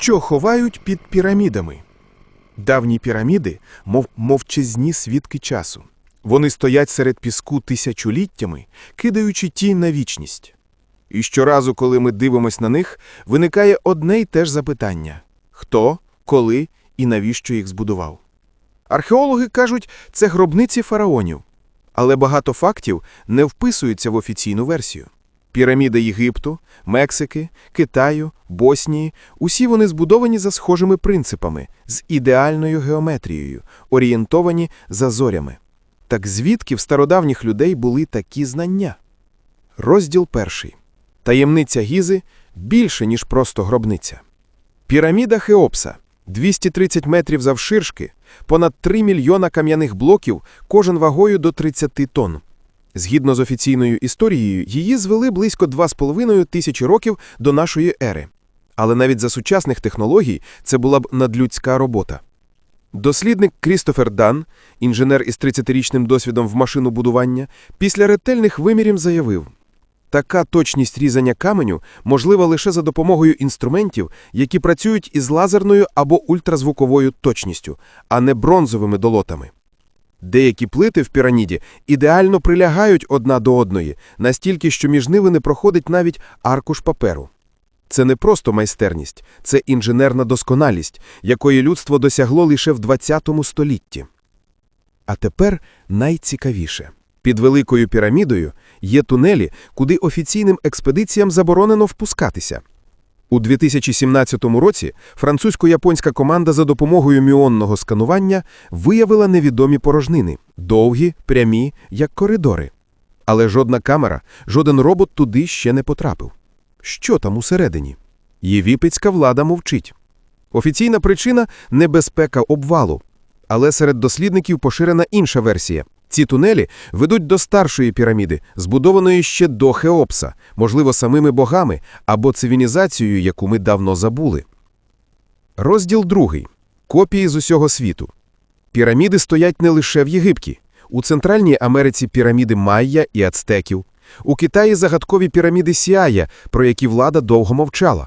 Що ховають під пірамідами? Давні піраміди, мов мовчазні свідки часу. Вони стоять серед піску тисячоліттями, кидаючи тінь на вічність. І щоразу, коли ми дивимось на них, виникає одне й те ж запитання: хто, коли і навіщо їх збудував? Археологи кажуть, це гробниці фараонів. Але багато фактів не вписуються в офіційну версію. Піраміди Єгипту, Мексики, Китаю, Боснії усі вони збудовані за схожими принципами, з ідеальною геометрією, орієнтовані за зорями. Так звідки в стародавніх людей були такі знання? Розділ перший. Таємниця Гізи більше, ніж просто гробниця. Піраміда Хеопса 230 метрів завширшки, понад 3 мільйона кам'яних блоків, кожен вагою до 30 тонн. Згідно з офіційною історією, її звели близько 2,5 тисячі років до нашої ери. Але навіть за сучасних технологій це була б надлюдська робота. Дослідник Крістофер Дан, інженер із 30-річним досвідом в машинобудування, після ретельних вимірів заявив, така точність різання каменю можлива лише за допомогою інструментів, які працюють із лазерною або ультразвуковою точністю, а не бронзовими долотами. Деякі плити в піраміді ідеально прилягають одна до одної, настільки, що між ними не проходить навіть аркуш паперу. Це не просто майстерність, це інженерна досконалість, якої людство досягло лише в ХХ столітті. А тепер найцікавіше. Під Великою пірамідою є тунелі, куди офіційним експедиціям заборонено впускатися. У 2017 році французько-японська команда за допомогою міонного сканування виявила невідомі порожнини довгі, прямі, як коридори. Але жодна камера, жоден робот туди ще не потрапив. Що там усередині? Євіпетська влада мовчить. Офіційна причина небезпека обвалу. Але серед дослідників поширена інша версія. Ці тунелі ведуть до старшої піраміди, збудованої ще до Хеопса, можливо, самими богами або цивілізацією, яку ми давно забули. Розділ другий. Копії з усього світу. Піраміди стоять не лише в Єгипті. У Центральній Америці піраміди Майя і Ацтеків. У Китаї загадкові піраміди Сіая, про які влада довго мовчала.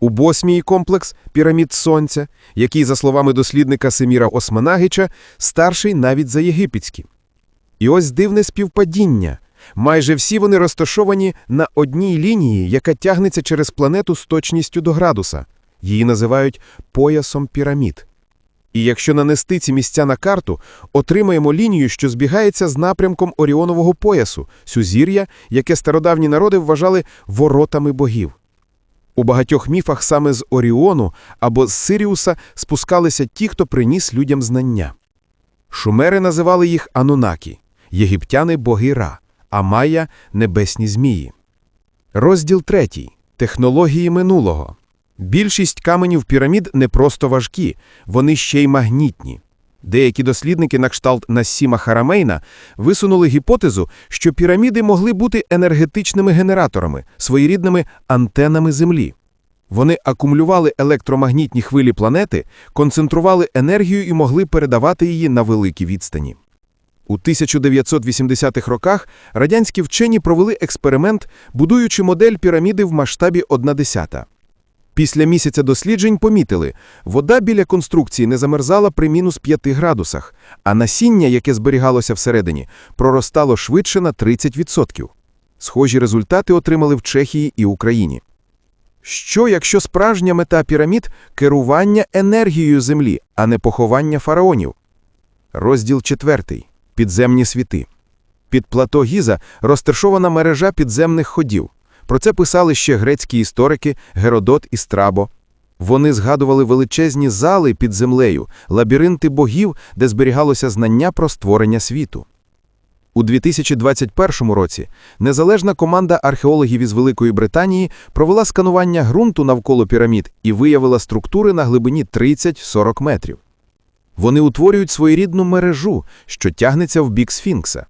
У Босмії комплекс пірамід Сонця, який, за словами дослідника Семіра Османагича, старший навіть за єгипетські. І ось дивне співпадіння. Майже всі вони розташовані на одній лінії, яка тягнеться через планету з точністю до градуса. Її називають поясом пірамід. І якщо нанести ці місця на карту, отримаємо лінію, що збігається з напрямком Оріонового поясу, сюзір'я, яке стародавні народи вважали воротами богів. У багатьох міфах саме з Оріону або з Сиріуса спускалися ті, хто приніс людям знання. Шумери називали їх Анунакі, єгиптяни боги Ра, а Майя – небесні змії. Розділ третій. Технології минулого. Більшість каменів пірамід не просто важкі, вони ще й магнітні. Деякі дослідники на кшталт Нассіма Харамейна висунули гіпотезу, що піраміди могли бути енергетичними генераторами, своєрідними антенами Землі. Вони акумулювали електромагнітні хвилі планети, концентрували енергію і могли передавати її на великі відстані. У 1980-х роках радянські вчені провели експеримент, будуючи модель піраміди в масштабі 1 десята. Після місяця досліджень помітили, вода біля конструкції не замерзала при мінус 5 градусах, а насіння, яке зберігалося всередині, проростало швидше на 30%. Схожі результати отримали в Чехії і Україні. Що, якщо справжня мета пірамід керування енергією Землі, а не поховання фараонів? Розділ 4. Підземні світи. Під плато Гіза розташована мережа підземних ходів. Про це писали ще грецькі історики Геродот і Страбо. Вони згадували величезні зали під землею, лабіринти богів, де зберігалося знання про створення світу. У 2021 році незалежна команда археологів із Великої Британії провела сканування ґрунту навколо пірамід і виявила структури на глибині 30-40 метрів. Вони утворюють своєрідну мережу, що тягнеться в бік Сфінкса.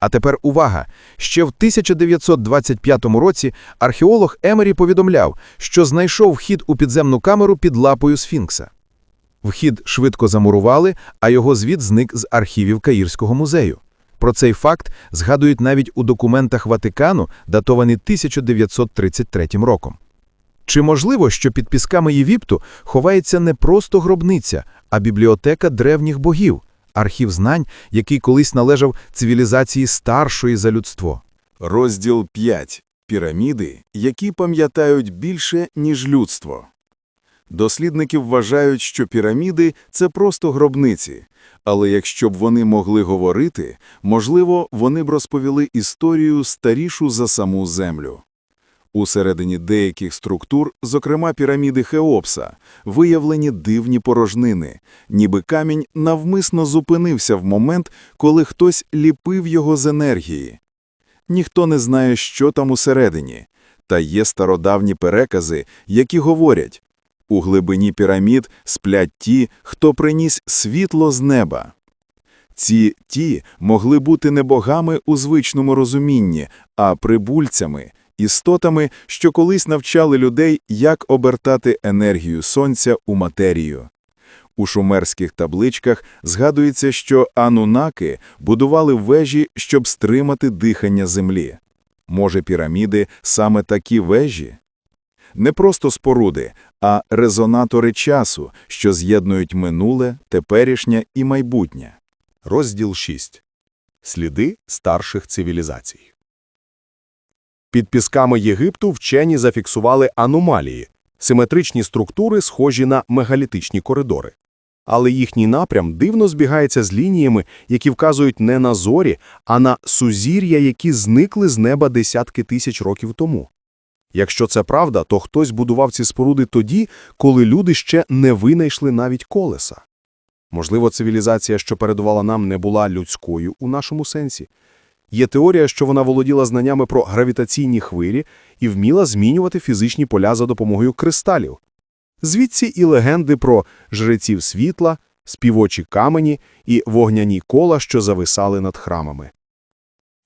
А тепер увага! Ще в 1925 році археолог Емері повідомляв, що знайшов вхід у підземну камеру під лапою Сфінкса. Вхід швидко замурували, а його звід зник з архівів Каїрського музею. Про цей факт згадують навіть у документах Ватикану, датовані 1933 роком. Чи можливо, що під пісками Єгипту ховається не просто гробниця, а бібліотека древніх богів, архів знань, який колись належав цивілізації старшої за людство? Розділ 5. Піраміди, які пам'ятають більше, ніж людство. Дослідники вважають, що піраміди – це просто гробниці, але якщо б вони могли говорити, можливо, вони б розповіли історію старішу за саму Землю. Усередині деяких структур, зокрема піраміди Хеопса, виявлені дивні порожнини, ніби камінь навмисно зупинився в момент, коли хтось ліпив його з енергії. Ніхто не знає, що там усередині, та є стародавні перекази, які говорять у глибині пірамід сплять ті, хто приніс світло з неба. Ці ті могли бути не богами у звичному розумінні, а прибульцями, істотами, що колись навчали людей, як обертати енергію сонця у матерію. У шумерських табличках згадується, що анунаки будували вежі, щоб стримати дихання землі. Може, піраміди саме такі вежі? Не просто споруди, а резонатори часу, що з'єднують минуле, теперішнє і майбутнє. Розділ 6. Сліди старших цивілізацій. Під пісками Єгипту вчені зафіксували аномалії – симетричні структури, схожі на мегалітичні коридори. Але їхній напрям дивно збігається з лініями, які вказують не на зорі, а на сузір'я, які зникли з неба десятки тисяч років тому. Якщо це правда, то хтось будував ці споруди тоді, коли люди ще не винайшли навіть колеса. Можливо, цивілізація, що передувала нам, не була людською у нашому сенсі. Є теорія, що вона володіла знаннями про гравітаційні хвилі і вміла змінювати фізичні поля за допомогою кристалів. Звідси і легенди про жреців світла, співочі камені і вогняні кола, що зависали над храмами.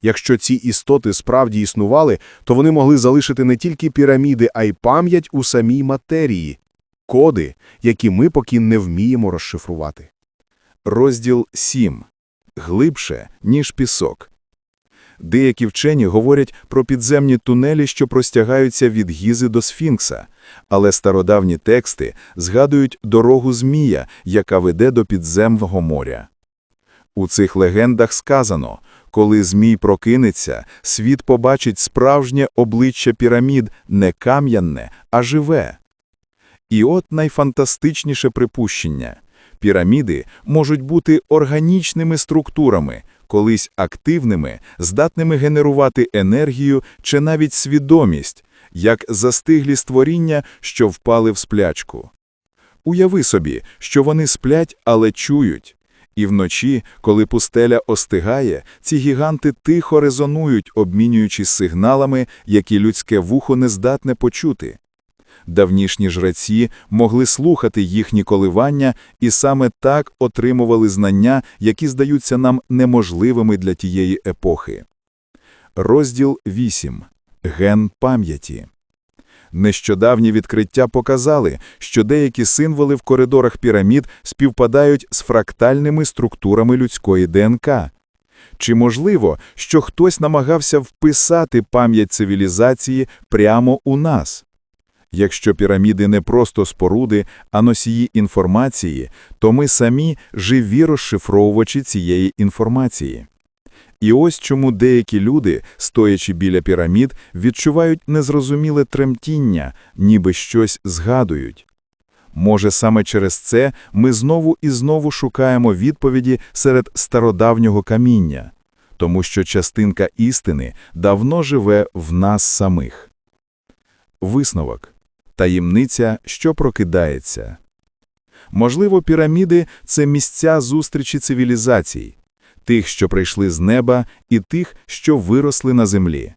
Якщо ці істоти справді існували, то вони могли залишити не тільки піраміди, а й пам'ять у самій матерії, коди, які ми поки не вміємо розшифрувати. Розділ 7. Глибше, ніж пісок. Деякі вчені говорять про підземні тунелі, що простягаються від Гізи до Сфінкса, але стародавні тексти згадують дорогу Змія, яка веде до підземного моря. У цих легендах сказано, коли Змій прокинеться, світ побачить справжнє обличчя пірамід не кам'яне, а живе. І от найфантастичніше припущення. Піраміди можуть бути органічними структурами, колись активними, здатними генерувати енергію чи навіть свідомість, як застиглі створіння, що впали в сплячку. Уяви собі, що вони сплять, але чують. І вночі, коли пустеля остигає, ці гіганти тихо резонують, обмінюючись сигналами, які людське вухо не здатне почути. Давнішні жреці могли слухати їхні коливання і саме так отримували знання, які здаються нам неможливими для тієї епохи. Розділ 8. Ген пам'яті. Нещодавні відкриття показали, що деякі символи в коридорах пірамід співпадають з фрактальними структурами людської ДНК. Чи можливо, що хтось намагався вписати пам'ять цивілізації прямо у нас? Якщо піраміди не просто споруди, а носії інформації, то ми самі живі розшифровувачі цієї інформації. І ось чому деякі люди, стоячи біля пірамід, відчувають незрозуміле тремтіння, ніби щось згадують. Може, саме через це ми знову і знову шукаємо відповіді серед стародавнього каміння, тому що частинка істини давно живе в нас самих. Висновок. Таємниця, що прокидається. Можливо, піраміди – це місця зустрічі цивілізацій, тих, що прийшли з неба, і тих, що виросли на землі.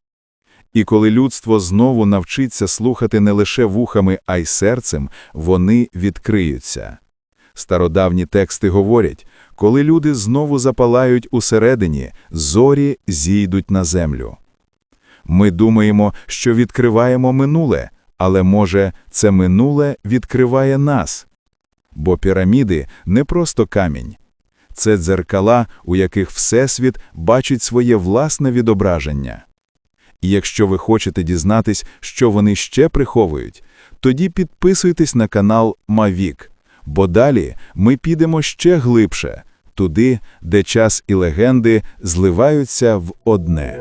І коли людство знову навчиться слухати не лише вухами, а й серцем, вони відкриються. Стародавні тексти говорять, коли люди знову запалають усередині, зорі зійдуть на землю. Ми думаємо, що відкриваємо минуле, але, може, це минуле відкриває нас. Бо піраміди – не просто камінь. Це дзеркала, у яких Всесвіт бачить своє власне відображення. І якщо ви хочете дізнатись, що вони ще приховують, Тоді підписуйтесь на канал Мавік, бо далі ми підемо ще глибше, туди, де час і легенди зливаються в одне.